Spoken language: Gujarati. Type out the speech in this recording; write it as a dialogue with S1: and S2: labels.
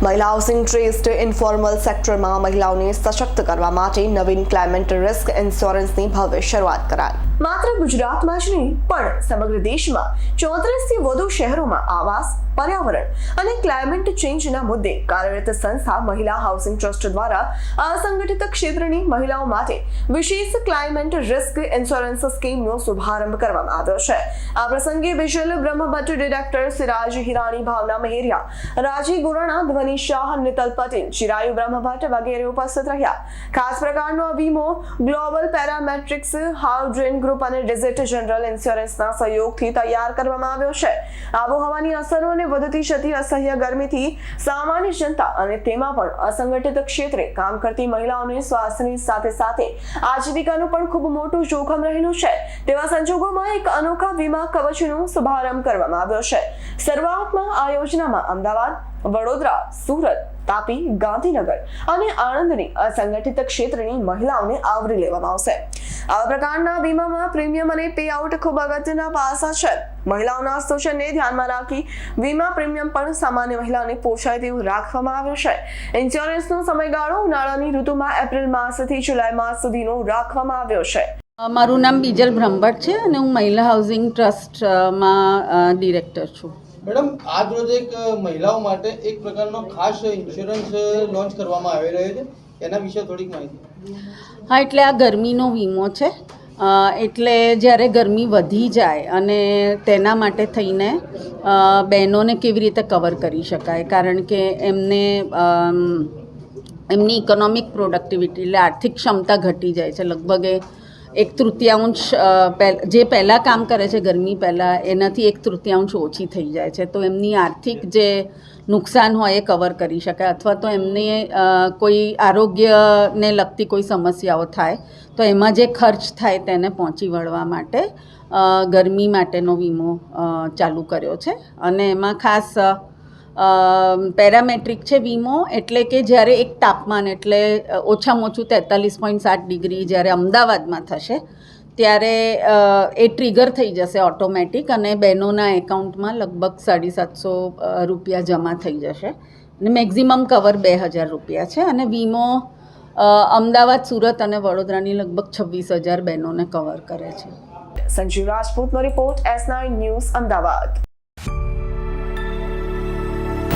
S1: મહિલા હાઉસિંગ ટ્રેસ્ટ ઇન્ફોર્મલ સેક્ટરમાં મહિલાઓને સશક્ત કરવા માટે નવીન ક્લાઇમેટ રિસ્ક ઇન્સ્યોરન્સની ભવ્ય શરૂઆત કરાઈ. માત્ર ગુજરાતમાં જ નહીં, પણ સમગ્ર દેશમાં ચોત્રીસથી વધુ શહેરોમાં આવાસ, પર્યાવરણ અને ક્લાઇમેટ ચેન્જના મુદ્દે કાર્યરત સંસ્થા મહિલા હાઉસિંગ ટ્રસ્ટ દ્વારા અસંગઠિત ક્ષેત્રની મહિલાઓ માટે વિશેષ ક્લાઇમેટ રિસ્ક ઇન્સ્યોરન્સ સ્કીમનો શુભારંભ કરવામાં આવ્યો છે. આ પ્રસંગે વિજલ બ્રહ્મભટ્ટ ડિરેક્ટર સિરાજ હિરાણી, ભાવના મહેરિયા રાજી ગુરાણા, ધ્વનિ શાહ, નિતલ પટેલ, ચિરાયુ બ્રહ્મભટ્ટ વગેરે ઉપસ્થિત રહ્યા. ખાસ પ્રકારનો વીમો ગ્લોબલ પેરામેટ્રિક્સ હાઉડ્રેન ગ્રુપ અને ડિઝિટ જનરલ ઇન્સ્યોરન્સના સહયોગથી તૈયાર કરવામાં આવ્યો છે. આબોહવાની અસરો અને વધતી જતી અસહ્ય ગરમીથી સામાન્ય જનતા અને તેમાં પણ અસંગઠિત ક્ષેત્રે કામ કરતી મહિલાઓને સ્વાસ્થ્યની સાથે સાથે આજીવિકાનું પણ ખૂબ મોટું જોખમ રહેલું છે. તેવા સંજોગોમાં એક અનોખા વીમા કવચનો શુભારંભ કરવામાં આવ્યો છે. શરૂઆતમાં આ યોજનામાં અમદાવાદ, વડોદરા, સુરત, તાપી, ગાંધીનગર અને આણંદની અસંગઠિત ક્ષેત્રની મહિલાઓને આવરી લેવામાં આવશે. આવા પ્રકારના વીમામાં પ્રીમિયમ અને પે આઉટ ખૂબ અગત્યના પાસા છે. મહિલાઓના શોષણને ધ્યાનમાં રાખી વીમા પ્રીમિયમ પણ સામાન્ય મહિલાઓને પોષાય તેવું રાખવામાં આવ્યું છે. ઇન્સ્યોરન્સનો સમયગાળો ઉનાળાની ઋતુમાં એપ્રિલ માસથી જુલાઈ માસ સુધીનો રાખવામાં આવ્યો છે.
S2: મારું નામ બીજલ બ્રહ્મભટ્ટ છે અને હું મહિલા હાઉસિંગ ટ્રસ્ટમાં ડિરેક્ટર છું.
S3: મેડમ, આજ રોજ એક મહિલાઓ માટે એક પ્રકારનો ખાસ ઇન્સ્યોરન્સ લોન્ચ કરવામાં આવી રહ્યો છે. એના વિશે થોડીક માહિતી.
S2: હા, એટલે આ ગરમીનો વીમો છે. એટલે જ્યારે ગરમી વધી જાય અને તેના માટે થઈને બહેનોને કેવી રીતે કવર કરી શકાય? કારણ કે એમને એમની ઇકોનોમિક પ્રોડક્ટિવિટી એટલે આર્થિક ક્ષમતા ઘટી જાય છે. લગભગ એ એક તૃતીયાંશ જે પહેલાં કામ કરે છે ગરમી પહેલાં, એનાથી એક તૃતીયાંશ ઓછી થઈ જાય છે. તો એમની આર્થિક જે નુકસાન હોય એ કવર કરી શકાય અથવા તો એમને કોઈ આરોગ્યને લગતી કોઈ સમસ્યાઓ થાય, તો એમાં જે ખર્ચ થાય તેને પહોંચી વળવા માટે ગરમી માટેનો વીમો ચાલુ કર્યો છે. અને એમાં ખાસ પેરામેટ્રિક છે વીમો, એટલે કે જ્યારે એક તાપમાન, એટલે ઓછામાં ઓછું તેતાલીસ પોઈન્ટ સાત ડિગ્રી જ્યારે અમદાવાદમાં થશે, ત્યારે એ ટ્રિગર થઈ જશે ઓટોમેટિક અને બહેનોના એકાઉન્ટમાં લગભગ સાડી સાતસો રૂપિયા જમા થઈ જશે. અને મેક્ઝિમમ કવર બે હજાર રૂપિયા છે અને વીમો અમદાવાદ, સુરત અને વડોદરાની લગભગ છવ્વીસ હજાર બહેનોને કવર કરે છે.
S1: Sanjeev રાજપૂતનો report S nine news Ahmedabad.